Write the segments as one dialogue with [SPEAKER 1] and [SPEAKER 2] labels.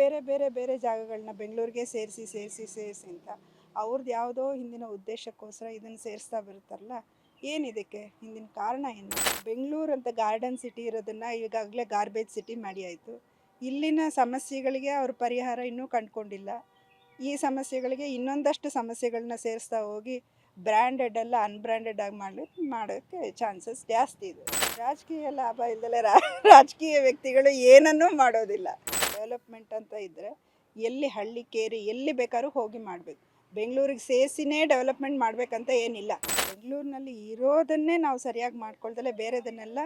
[SPEAKER 1] ಬೇರೆ ಬೇರೆ ಬೇರೆ ಜಾಗಗಳನ್ನ ಬೆಂಗಳೂರಿಗೆ ಸೇರಿಸಿ ಸೇರಿಸಿ ಸೇರಿಸಿ ಅಂತ ಅವ್ರದ್ದು ಯಾವುದೋ ಹಿಂದಿನ ಉದ್ದೇಶಕ್ಕೋಸ್ಕರ ಇದನ್ನು ಸೇರಿಸ್ತಾ ಬರುತ್ತಾರಲ್ಲ ಏನಿದಕ್ಕೆ ಹಿಂದಿನ ಕಾರಣ ಏನು? ಬೆಂಗಳೂರು ಅಂತ ಗಾರ್ಡನ್ ಸಿಟಿ ಇರೋದನ್ನು ಈಗಾಗಲೇ ಗಾರ್ಬೇಜ್ ಸಿಟಿ ಮಾಡಿ ಆಯಿತು. ಇಲ್ಲಿನ ಸಮಸ್ಯೆಗಳಿಗೆ ಅವ್ರ ಪರಿಹಾರ ಇನ್ನೂ ಕಂಡುಕೊಂಡಿಲ್ಲ. ಈ ಸಮಸ್ಯೆಗಳಿಗೆ ಇನ್ನೊಂದಷ್ಟು ಸಮಸ್ಯೆಗಳನ್ನ ಸೇರಿಸ್ತಾ ಹೋಗಿ ಬ್ರ್ಯಾಂಡೆಡ್ ಎಲ್ಲ ಅನ್ಬ್ರ್ಯಾಂಡೆಡ್ ಆಗಿ ಮಾಡಿ, ಮಾಡೋಕ್ಕೆ ಚಾನ್ಸಸ್ ಜಾಸ್ತಿ ಇದೆ. ರಾಜಕೀಯ ಲಾಭ ಇಲ್ಲದಲೆ ರಾಜಕೀಯ ವ್ಯಕ್ತಿಗಳು ಏನನ್ನೂ ಮಾಡೋದಿಲ್ಲ. ಡೆವಲಪ್ಮೆಂಟ್ ಅಂತ ಇದ್ದರೆ ಎಲ್ಲಿ ಹಳ್ಳಿ ಕೇರಿ ಎಲ್ಲಿ ಬೇಕಾದ್ರೂ ಹೋಗಿ ಮಾಡಬೇಕು. ಬೆಂಗಳೂರಿಗೆ ಸೇರಿಸಿನೇ ಡೆವಲಪ್ಮೆಂಟ್ ಮಾಡಬೇಕಂತ ಏನಿಲ್ಲ. ಬೆಂಗಳೂರಿನಲ್ಲಿ ಇರೋದನ್ನೇ ನಾವು ಸರಿಯಾಗಿ ಮಾಡ್ಕೊಳ್ದಲೆ ಬೇರೆದನ್ನೆಲ್ಲ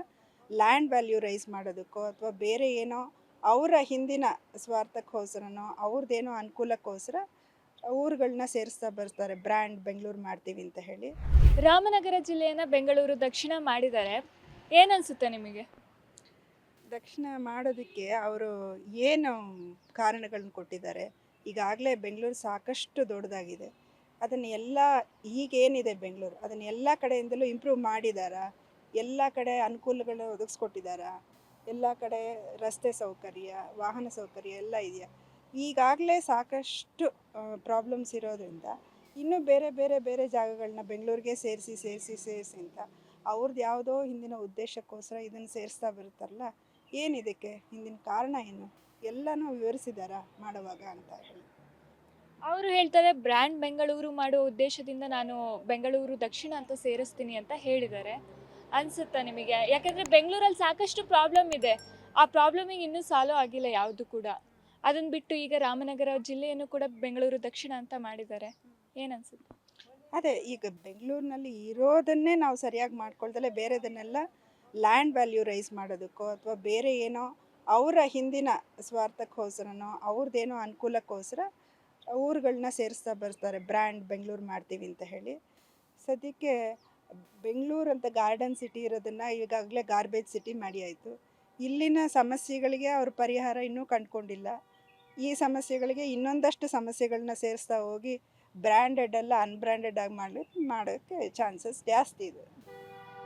[SPEAKER 1] ಲ್ಯಾಂಡ್ ವ್ಯಾಲ್ಯೂ ರೈಸ್ ಮಾಡೋದಕ್ಕೋ ಅಥವಾ ಬೇರೆ ಏನೋ ಅವರ ಹಿಂದಿನ ಸ್ವಾರ್ಥಕ್ಕೋಸ್ಕರನೋ ಅವ್ರದ್ದೇನೋ ಅನುಕೂಲಕ್ಕೋಸ್ಕರ ಊರುಗಳನ್ನ ಸೇರಿಸ್ತಾ ಬರ್ತಾರೆ. ಬ್ರ್ಯಾಂಡ್ ಬೆಂಗಳೂರು ಮಾಡ್ತೀವಿ ಅಂತ ಹೇಳಿ.
[SPEAKER 2] ರಾಮನಗರ ಜಿಲ್ಲೆಯನ್ನು ಬೆಂಗಳೂರು ದಕ್ಷಿಣ ಮಾಡಿದ್ದಾರೆ. ಏನನ್ಸುತ್ತೆ ನಿಮಗೆ?
[SPEAKER 1] ದಕ್ಷಿಣ ಮಾಡೋದಕ್ಕೆ ಅವರು ಏನು ಕಾರಣಗಳನ್ನ ಕೊಟ್ಟಿದ್ದಾರೆ? ಈಗಾಗಲೇ ಬೆಂಗಳೂರು ಸಾಕಷ್ಟು ದೊಡ್ಡದಾಗಿದೆ. ಅದನ್ನು ಎಲ್ಲ, ಈಗೇನಿದೆ ಬೆಂಗಳೂರು? ಅದನ್ನು ಎಲ್ಲ ಕಡೆಯಿಂದಲೂ ಇಂಪ್ರೂವ್ ಮಾಡಿದಾರಾ? ಎಲ್ಲ ಕಡೆ ಅನುಕೂಲಗಳು ಒದಗಿಸ್ಕೊಟ್ಟಿದ್ದಾರಾ ಎಲ್ಲ ಕಡೆ ರಸ್ತೆ ಸೌಕರ್ಯ, ವಾಹನ ಸೌಕರ್ಯ ಎಲ್ಲ ಇದೆಯಾ? ಈಗಾಗಲೇ ಸಾಕಷ್ಟು ಪ್ರಾಬ್ಲಮ್ಸ್ ಇರೋದ್ರಿಂದ ಇನ್ನೂ ಬೇರೆ ಬೇರೆ ಬೇರೆ ಜಾಗಗಳನ್ನ ಬೆಂಗಳೂರಿಗೆ ಸೇರಿಸಿ ಸೇರಿಸಿ ಸೇರಿಸಿ ಅಂತ ಅವ್ರದ್ದು ಯಾವುದೋ ಹಿಂದಿನ ಉದ್ದೇಶಕ್ಕೋಸ್ಕರ ಇದನ್ನು ಸೇರಿಸ್ತಾ ಬರುತ್ತಾರಲ್ಲ ಏನಿದಕ್ಕೆ? ಹಿಂದಿನ ಕಾರಣ ಏನು? ಎಲ್ಲನೂ ವಿವರಿಸಿದಾರಾ ಮಾಡುವಾಗ ಅಂತ ಹೇಳಿ.
[SPEAKER 2] ಅವರು ಹೇಳ್ತಾರೆ ಬ್ರ್ಯಾಂಡ್ ಬೆಂಗಳೂರು ಮಾಡೋ ಉದ್ದೇಶದಿಂದ ನಾನು ಬೆಂಗಳೂರು ದಕ್ಷಿಣ ಅಂತ ಸೇರಿಸ್ತೀನಿ ಅಂತ ಹೇಳಿದ್ದಾರೆ. ಅನ್ಸುತ್ತಾ ನಿಮಗೆ? ಯಾಕಂದ್ರೆ ಬೆಂಗಳೂರಲ್ಲಿ ಸಾಕಷ್ಟು ಪ್ರಾಬ್ಲಮ್ ಇದೆ. ಆ ಪ್ರಾಬ್ಲಮಿಗೆ ಇನ್ನೂ ಸಾಲ್ವ್ ಆಗಿಲ್ಲ ಯಾವುದು ಕೂಡ. ಅದನ್ನ ಬಿಟ್ಟು ಈಗ ರಾಮನಗರ ಜಿಲ್ಲೆಯನ್ನು ಕೂಡ ಬೆಂಗಳೂರು ದಕ್ಷಿಣ ಅಂತ ಮಾಡಿದ್ದಾರೆ. ಏನನ್ಸುತ್ತೆ
[SPEAKER 1] ಅದೇ ಈಗ ಬೆಂಗಳೂರಿನಲ್ಲಿ ಇರೋದನ್ನೇ ನಾವು ಸರಿಯಾಗಿ ಮಾಡ್ಕೊಳ್ದಲೆ ಬೇರೆದನ್ನೆಲ್ಲ ಲ್ಯಾಂಡ್ ವ್ಯಾಲ್ಯೂ ರೈಸ್ ಮಾಡೋದಕ್ಕೋ ಅಥವಾ ಬೇರೆ ಏನೋ ಅವರ ಹಿಂದಿನ ಸ್ವಾರ್ಥಕ್ಕೋಸ್ಕರನೋ ಅವ್ರದ್ದೇನೋ ಅನುಕೂಲಕ್ಕೋಸ್ಕರ ಊರುಗಳನ್ನ ಸೇರಿಸ್ತಾ ಬರ್ತಾರೆ. ಬ್ರ್ಯಾಂಡ್ ಬೆಂಗಳೂರು ಮಾಡ್ತೀವಿ ಅಂತ ಹೇಳಿ. ಸದ್ಯಕ್ಕೆ ಬೆಂಗಳೂರು ಅಂತ ಗಾರ್ಡನ್ ಸಿಟಿ ಇರೋದನ್ನು ಈಗಾಗಲೇ ಗಾರ್ಬೇಜ್ ಸಿಟಿ ಮಾಡಿ ಆಯಿತು. ಇಲ್ಲಿನ ಸಮಸ್ಯೆಗಳಿಗೆ ಅವರು ಪರಿಹಾರ ಇನ್ನೂ ಕಂಡುಕೊಂಡಿಲ್ಲ. ಈ ಸಮಸ್ಯೆಗಳಿಗೆ ಇನ್ನೊಂದಷ್ಟು ಸಮಸ್ಯೆಗಳನ್ನ ಸೇರಿಸ್ತಾ ಹೋಗಿ ಬ್ರ್ಯಾಂಡೆಡ್ ಎಲ್ಲ ಅನ್ಬ್ರ್ಯಾಂಡೆಡ್ ಆಗಿ ಮಾಡಲಿಕ್ಕೆ ಮಾಡೋಕ್ಕೆ ಚಾನ್ಸಸ್ ಜಾಸ್ತಿ ಇದೆ.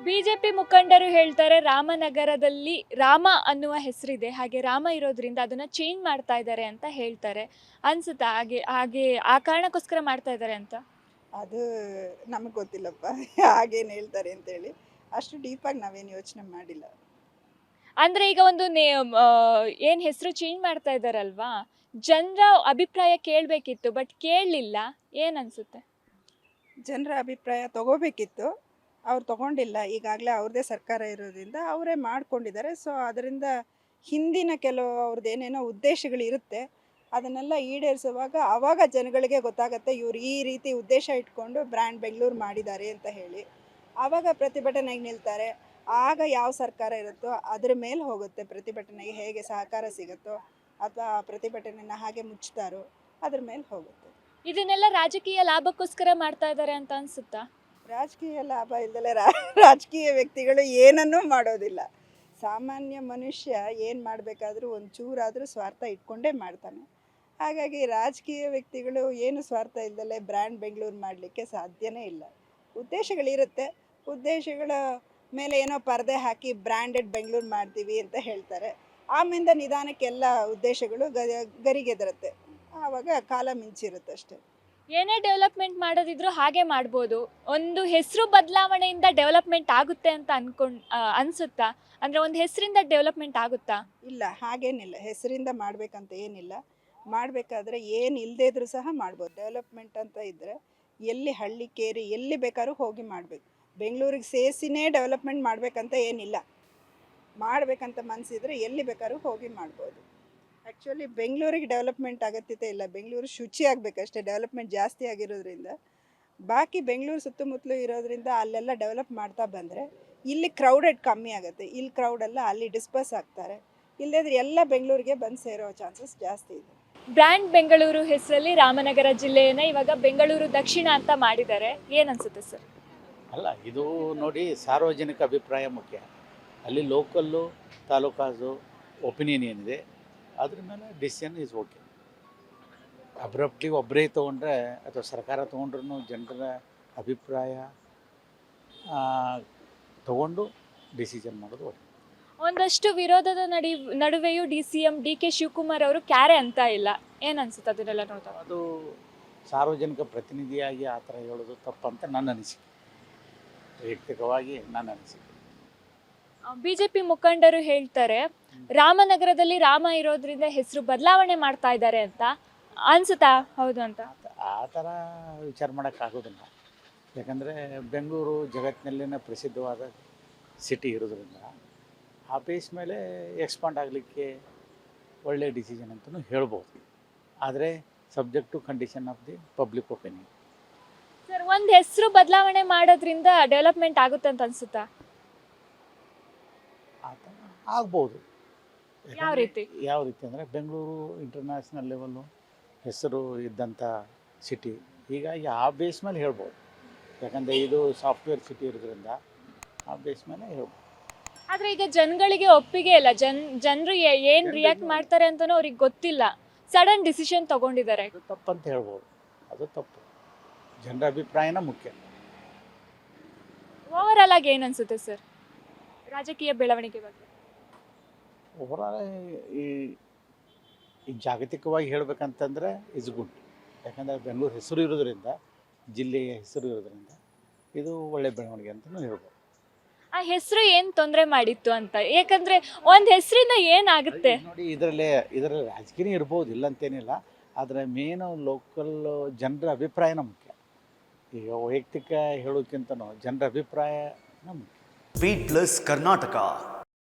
[SPEAKER 2] ಬಿಜೆಪಿ ಮುಖಂಡರು ಹೇಳ್ತಾರೆ ರಾಮನಗರದಲ್ಲಿ ರಾಮ ಅನ್ನುವ ಹೆಸರಿದೆ. ಹಾಗೆ ರಾಮ ಇರೋದ್ರಿಂದ ಅದನ್ನ ಚೇಂಜ್ ಮಾಡ್ತಾ ಇದ್ದಾರೆ ಅಂತ ಹೇಳ್ತಾರೆ. ಅನ್ಸುತ್ತಾ? ಹಾಗೆ ಹಾಗೆ ಆ ಕಾರಣಕ್ಕೋಸ್ಕರ ಮಾಡ್ತಾ ಇದ್ದಾರೆ ಅಂತ?
[SPEAKER 1] ಅದು ನಮಗೆ ಗೊತ್ತಿಲ್ಲಪ್ಪ. ಹಾಗೇನು ಹೇಳ್ತಾರೆ ಅಂತೇಳಿ. ಅಷ್ಟು ಡೀಪಾಗಿ ನಾವೇನು ಯೋಚನೆ ಮಾಡಿಲ್ಲ.
[SPEAKER 2] ಅಂದ್ರೆ ಈಗ ಒಂದು ನೇ ಏನು ಹೆಸರು ಚೇಂಜ್ ಮಾಡ್ತಾ ಇದ್ದಾರಲ್ವಾ? ಜನರ ಅಭಿಪ್ರಾಯ ಕೇಳಬೇಕಿತ್ತು ಬಟ್ ಕೇಳಲಿಲ್ಲ. ಏನು ಅನ್ಸುತ್ತೆ?
[SPEAKER 1] ಜನರ ಅಭಿಪ್ರಾಯ ತಗೋಬೇಕಿತ್ತು. ಅವ್ರು ತಗೊಂಡಿಲ್ಲ. ಈಗಾಗಲೇ ಅವ್ರದ್ದೇ ಸರ್ಕಾರ ಇರೋದ್ರಿಂದ ಅವರೇ ಮಾಡ್ಕೊಂಡಿದ್ದಾರೆ. ಸೊ, ಅದರಿಂದ ಹಿಂದಿನ ಕೆಲವು ಅವ್ರದ್ದು ಏನೇನೋ ಉದ್ದೇಶಗಳಿರುತ್ತೆ ಅದನ್ನೆಲ್ಲ ಈಡೇರಿಸುವಾಗ ಆವಾಗ ಜನಗಳಿಗೆ ಗೊತ್ತಾಗುತ್ತೆ ಇವ್ರು ಈ ರೀತಿ ಉದ್ದೇಶ ಇಟ್ಕೊಂಡು ಬ್ರ್ಯಾಂಡ್ ಬೆಂಗಳೂರು ಮಾಡಿದ್ದಾರೆ ಅಂತ ಹೇಳಿ. ಆವಾಗ ಪ್ರತಿಭಟನೆಗೆ ನಿಲ್ತಾರೆ. ಆಗ ಯಾವ ಸರ್ಕಾರ ಇರುತ್ತೋ ಅದ್ರ ಮೇಲೆ ಹೋಗುತ್ತೆ ಪ್ರತಿಭಟನೆಗೆ ಹೇಗೆ ಸಹಕಾರ ಸಿಗುತ್ತೋ ಅಥವಾ ಆ ಪ್ರತಿಭಟನೆನ ಹಾಗೆ ಮುಚ್ತಾರೋ ಅದ್ರ ಮೇಲೆ ಹೋಗುತ್ತೆ.
[SPEAKER 2] ಇದನ್ನೆಲ್ಲ ರಾಜಕೀಯ ಲಾಭಕ್ಕೋಸ್ಕರ ಮಾಡ್ತಾ ಇದ್ದಾರೆ ಅಂತ ಅನ್ಸುತ್ತಾ?
[SPEAKER 1] ರಾಜಕೀಯ ಲಾಭ ಇಲ್ಲದಲೆ ರಾಜಕೀಯ ವ್ಯಕ್ತಿಗಳು ಏನನ್ನೂ ಮಾಡೋದಿಲ್ಲ. ಸಾಮಾನ್ಯ ಮನುಷ್ಯ ಏನು ಮಾಡಬೇಕಾದ್ರೂ ಒಂದು ಚೂರಾದರೂ ಸ್ವಾರ್ಥ ಇಟ್ಕೊಂಡೇ ಮಾಡ್ತಾನೆ. ಹಾಗಾಗಿ ರಾಜಕೀಯ ವ್ಯಕ್ತಿಗಳು ಏನು ಸ್ವಾರ್ಥ ಇಲ್ಲದಲೆ ಬ್ರ್ಯಾಂಡ್ ಬೆಂಗಳೂರು ಮಾಡಲಿಕ್ಕೆ ಸಾಧ್ಯನೇ ಇಲ್ಲ. ಉದ್ದೇಶಗಳಿರುತ್ತೆ. ಉದ್ದೇಶಗಳ ಮೇಲೆ ಏನೋ ಪರದೆ ಹಾಕಿ ಬ್ರ್ಯಾಂಡೆಡ್ ಬೆಂಗಳೂರು ಮಾಡ್ತೀವಿ ಅಂತ ಹೇಳ್ತಾರೆ. ಆಮೇಲಿಂದ ನಿಧಾನಕ್ಕೆಲ್ಲ ಉದ್ದೇಶಗಳು ಗರಿಗೆದರುತ್ತೆ. ಆವಾಗ ಕಾಲ ಮಿಂಚಿರುತ್ತೆ ಅಷ್ಟೇ
[SPEAKER 2] ಏನೇ ಡೆವಲಪ್ಮೆಂಟ್ ಮಾಡೋದಿದ್ರು ಹಾಗೆ ಮಾಡ್ಬೋದು. ಒಂದು ಹೆಸರು ಬದಲಾವಣೆಯಿಂದ ಡೆವಲಪ್ಮೆಂಟ್ ಆಗುತ್ತೆ ಅಂತ ಅನ್ಕೊಂಡ್ ಅನ್ಸುತ್ತಾ? ಅಂದ್ರೆ ಒಂದು ಹೆಸರಿಂದ ಡೆವಲಪ್ಮೆಂಟ್ ಆಗುತ್ತಾ?
[SPEAKER 1] ಇಲ್ಲ, ಹಾಗೇನಿಲ್ಲ. ಹೆಸರಿಂದ ಮಾಡ್ಬೇಕಂತ ಏನಿಲ್ಲ. ಮಾಡಬೇಕಾದ್ರೆ ಏನು ಇಲ್ಲದೇ ಇದ್ರೂ ಸಹ ಮಾಡ್ಬೋದು. ಡೆವಲಪ್ಮೆಂಟ್ ಅಂತ ಇದ್ದರೆ ಎಲ್ಲಿ ಹಳ್ಳಿ ಕೇರಿ, ಎಲ್ಲಿ ಬೇಕಾದ್ರೂ ಹೋಗಿ ಮಾಡಬೇಕು. ಬೆಂಗಳೂರಿಗೆ ಸೇರಿಸಿನೇ ಡೆವಲಪ್ಮೆಂಟ್ ಮಾಡಬೇಕಂತ ಏನಿಲ್ಲ. ಮಾಡಬೇಕಂತ ಮನಸ್ಸಿದ್ರೆ ಎಲ್ಲಿ ಬೇಕಾದ್ರೂ ಹೋಗಿ ಮಾಡ್ಬೋದು. ಆ್ಯಕ್ಚುಲಿ ಬೆಂಗಳೂರಿಗೆ ಡೆವಲಪ್ಮೆಂಟ್ ಅಗತ್ಯತೆ ಇಲ್ಲ. ಬೆಂಗಳೂರು ಶುಚಿ ಆಗಬೇಕಷ್ಟೇ ಡೆವಲಪ್ಮೆಂಟ್ ಜಾಸ್ತಿ ಆಗಿರೋದ್ರಿಂದ. ಬಾಕಿ ಬೆಂಗಳೂರು ಸುತ್ತಮುತ್ತಲು ಇರೋದ್ರಿಂದ ಅಲ್ಲೆಲ್ಲ ಡೆವಲಪ್ ಮಾಡ್ತಾ ಬಂದರೆ ಇಲ್ಲಿ ಕ್ರೌಡೆಡ್ ಕಮ್ಮಿ ಆಗುತ್ತೆ. ಇಲ್ಲಿ ಕ್ರೌಡೆಲ್ಲ ಅಲ್ಲಿ ಡಿಸ್ಪರ್ಸ್ ಆಗ್ತಾರೆ. ಇಲ್ಲದ್ರೆ ಎಲ್ಲ ಬೆಂಗಳೂರಿಗೆ ಬಂದು ಸೇರೋ ಚಾನ್ಸಸ್ ಜಾಸ್ತಿ ಇದೆ.
[SPEAKER 2] ಬ್ರ್ಯಾಂಡ್ ಬೆಂಗಳೂರು ಹೆಸರಲ್ಲಿ ರಾಮನಗರ ಜಿಲ್ಲೆಯನ್ನ ಇವಾಗ ಬೆಂಗಳೂರು ದಕ್ಷಿಣ ಅಂತ ಮಾಡಿದ್ದಾರೆ. ಏನನ್ಸುತ್ತೆ ಸರ್
[SPEAKER 3] ಅಲ್ಲ ಇದು ನೋಡಿ ಸಾರ್ವಜನಿಕ ಅಭಿಪ್ರಾಯ ಮುಖ್ಯ. ಅಲ್ಲಿ ಲೋಕಲ್ಲು ತಾಲೂಕಾಸು ಒಪಿನಿಯನ್ ಏನಿದೆ? ಅದ್ರ ಮೇಲೆ ಡಿಸಿಷನ್ ಈಸ್ ಓಕೆ ಅಬ್ರಪ್ಟ್ಲಿ ಒಬ್ಬರೇ ತೊಗೊಂಡ್ರೆ ಅಥವಾ ಸರ್ಕಾರ ತೊಗೊಂಡ್ರು ಜನರ ಅಭಿಪ್ರಾಯ ತಗೊಂಡು ಡಿಸಿಷನ್ ಮಾಡೋದು ಓಕೆ
[SPEAKER 2] ಒಂದಷ್ಟು ವಿರೋಧದ ನಡಿ ನಡುವೆಯೂ D C M D K Shivakumar ಅವರು ಕ್ಯಾರೆ ಅಂತ ಇಲ್ಲ. ಏನನ್ಸುತ್ತೆ ಅನ್ಸುತ್ತೆ ಅದನ್ನೆಲ್ಲ ನೋಡ್ತಾರೆ
[SPEAKER 3] ಅದು ಸಾರ್ವಜನಿಕ ಪ್ರತಿನಿಧಿಯಾಗಿ ಆ ಥರ ಹೇಳೋದು ತಪ್ಪಂತ ನನ್ನ ಅನಿಸಿಕೆ. ವೈಯಕ್ತಿಕವಾಗಿ ನನ್ನ ಅನಿಸಿಕೆ.
[SPEAKER 2] ಬಿಜೆಪಿ ಮುಖಂಡರು ಹೇಳ್ತಾರೆ ರಾಮನಗರದಲ್ಲಿ ರಾಮ ಇರೋದ್ರಿಂದ ಹೆಸರು ಬದಲಾವಣೆ ಮಾಡ್ತಾ ಇದ್ದಾರೆ ಅಂತ. ಅನ್ಸುತ್ತಾ? ಹೌದು ಅಂತ.
[SPEAKER 3] ಆ ಥರ ವಿಚಾರ ಮಾಡೋಕ್ಕಾಗೋದಿಲ್ಲ. ಯಾಕಂದರೆ ಬೆಂಗಳೂರು ಜಗತ್ತಿನಲ್ಲಿನ ಪ್ರಸಿದ್ಧವಾದ ಸಿಟಿ ಇರೋದ್ರಿಂದ ಆ ಬೇಸ್ ಮೇಲೆ ಎಕ್ಸ್ಪಾಂಡ್ ಆಗಲಿಕ್ಕೆ ಒಳ್ಳೆ ಡಿಸಿಷನ್ ಅಂತಲೂ ಹೇಳ್ಬೋದು. ಆದರೆ subject to condition of the public opinion
[SPEAKER 2] sir ಒಂದು ಹೆಸರು ಬದಲಾವಣೆ ಮಾಡೋದ್ರಿಂದ ಡೆವಲಪ್ಮೆಂಟ್ ಆಗುತ್ತೆ ಅಂತ ಅನ್ಸುತ್ತಾ?
[SPEAKER 3] ಆ ಥರ ಆಗ್ಬೋದು.
[SPEAKER 2] ಯಾವ ರೀತಿ?
[SPEAKER 3] ಯಾವ ರೀತಿ ಅಂದರೆ ಬೆಂಗಳೂರು ಇಂಟರ್ನ್ಯಾಷನಲ್ ಲೆವೆಲ್ಲು ಹೆಸರು ಇದ್ದಂಥ ಸಿಟಿ ಹೀಗಾಗಿ ಆ ಬೇಸ್ ಮೇಲೆ ಹೇಳ್ಬೋದು. ಯಾಕಂದರೆ ಇದು ಸಾಫ್ಟ್ವೇರ್ ಸಿಟಿ ಇರೋದ್ರಿಂದ ಆ ಬೇಸ್ ಮೇಲೆ ಹೇಳ್ಬೋದು.
[SPEAKER 2] ಆದ್ರೆ ಈಗ ಜನಗಳಿಗೆ ಒಪ್ಪಿಗೆ ಇಲ್ಲ. ಜನ್ ಜನರು ಏನ್ ರಿಯಾಕ್ಟ್ ಮಾಡ್ತಾರೆ ಅಂತಾನೂ ಅವ್ರಿಗೆ ಗೊತ್ತಿಲ್ಲ. ಸಡನ್ ಡಿಸಿಷನ್ ತಗೊಂಡಿದ್ದಾರೆ.
[SPEAKER 3] ಅದು ತಪ್ಪಂತ ಹೇಳ್ಬೋದು. ಅದು ತಪ್ಪು. ಜನರ ಅಭಿಪ್ರಾಯನ ಮುಖ್ಯ.
[SPEAKER 2] ಓವರ್ ಆಲ್ ಆಗಿ ಏನ್ ಅನ್ಸುತ್ತೆ ಸರ್ ರಾಜಕೀಯ ಬೆಳವಣಿಗೆ ಬಗ್ಗೆ
[SPEAKER 3] ಓವರಾಲ್ ಈ ಈ ಜಾಗತಿಕವಾಗಿ ಹೇಳಬೇಕಂತಂದರೆ ಇಸ್ ಗುಡ್ ಯಾಕಂದರೆ ಬೆಂಗಳೂರು ಹೆಸರು ಇರೋದ್ರಿಂದ ಜಿಲ್ಲೆಯ ಹೆಸರು ಇರೋದ್ರಿಂದ ಇದು ಒಳ್ಳೆ ಬೆಳವಣಿಗೆ ಅಂತಲೂ ಹೇಳ್ಬೋದು.
[SPEAKER 2] ಆ ಹೆಸರು ಏನು ತೊಂದರೆ ಮಾಡಿತ್ತು ಅಂತ? ಯಾಕಂದ್ರೆ ಒಂದು ಹೆಸರಿಂದ ಏನಾಗುತ್ತೆ?
[SPEAKER 3] ನೋಡಿ ಇದರಲ್ಲಿ ಇದರಲ್ಲಿ ರಾಜಕೀಯ ಇರ್ಬೋದು ಇಲ್ಲ ಅಂತೇನಿಲ್ಲ ಆದರೆ ಮೇನ್ ಲೋಕಲ್ ಜನರ ಅಭಿಪ್ರಾಯನ ಮುಖ್ಯ. ಈಗ ವೈಯಕ್ತಿಕ ಹೇಳೋಕ್ಕಿಂತನೂ ಜನರ ಅಭಿಪ್ರಾಯನ ಮುಖ್ಯ.
[SPEAKER 4] வெயிட்லெஸ் கர்நாடகா